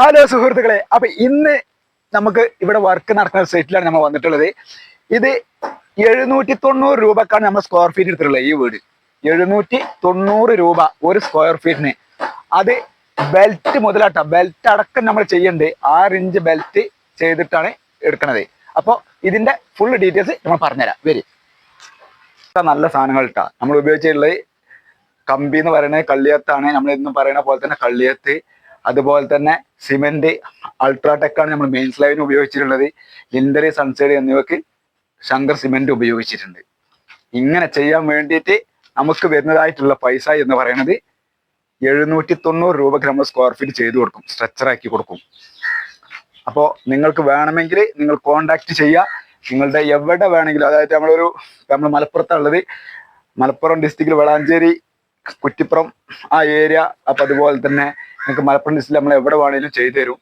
Hello സുഹൃത്തുക്കളെ അപ്പൊ ഇന്ന് നമുക്ക് ഇവിടെ വർക്ക് നടക്കുന്ന സൈറ്റിലാണ് നമ്മൾ വന്നിട്ടുള്ളത്. ഇത് എഴുന്നൂറ്റി തൊണ്ണൂറ് രൂപക്കാണ് നമ്മൾ സ്ക്വയർ ഫീറ്റ് എടുത്തിട്ടുള്ളത് ഈ വീട്. എഴുന്നൂറ്റി തൊണ്ണൂറ് രൂപ ഒരു സ്ക്വയർ ഫീറ്റിന് അത് ബെൽറ്റ് മുതലാട്ട ബെൽറ്റ് അടക്കം നമ്മൾ ചെയ്യേണ്ടത് ആറ് ഇഞ്ച് ബെൽറ്റ് ചെയ്തിട്ടാണ് എടുക്കണത്. അപ്പോൾ ഇതിന്റെ ഫുൾ ഡീറ്റെയിൽസ് നമ്മൾ പറഞ്ഞുതരാം. വരി. നല്ല സാധനങ്ങൾ ഇട്ടാ നമ്മൾ ഉപയോഗിച്ചിട്ടുള്ളത് കമ്പി എന്ന് പറയുന്നത് കള്ളിയത്താണ്. നമ്മൾ എന്നും പറയുന്ന പോലെ തന്നെ കള്ളിയത്ത് അതുപോലെ തന്നെ സിമെന്റ് അൾട്രാടെക് ആണ് നമ്മൾ മെയിൻ സ്ലൈവിന് ഉപയോഗിച്ചിട്ടുള്ളത്. ലിൻഡറി സൺസൈഡ് എന്നിവയ്ക്ക് ശങ്കർ സിമെന്റ് ഉപയോഗിച്ചിട്ടുണ്ട്. ഇങ്ങനെ ചെയ്യാൻ വേണ്ടിയിട്ട് നമുക്ക് വരുന്നതായിട്ടുള്ള പൈസ എന്ന് പറയുന്നത് എഴുന്നൂറ്റി തൊണ്ണൂറ് രൂപ നമ്മൾ സ്ക്വയർ ഫീറ്റ് ചെയ്തു കൊടുക്കും സ്ട്രെച്ചറാക്കി കൊടുക്കും. അപ്പോൾ നിങ്ങൾക്ക് വേണമെങ്കിൽ നിങ്ങൾ കോണ്ടാക്ട് ചെയ്യുക. നിങ്ങളുടെ എവിടെ വേണമെങ്കിലും അതായത് നമ്മളൊരു നമ്മൾ മലപ്പുറത്തുള്ളത് മലപ്പുറം ഡിസ്ട്രിക്റ്റിൽ വളാഞ്ചേരി കുറ്റിപ്പുറം ആ ഏരിയ അപ്പം അതുപോലെ തന്നെ നിങ്ങൾക്ക് മലപ്പുറം ഡിസ്റ്റിൽ നമ്മൾ എവിടെ വേണേലും ചെയ്തു തരും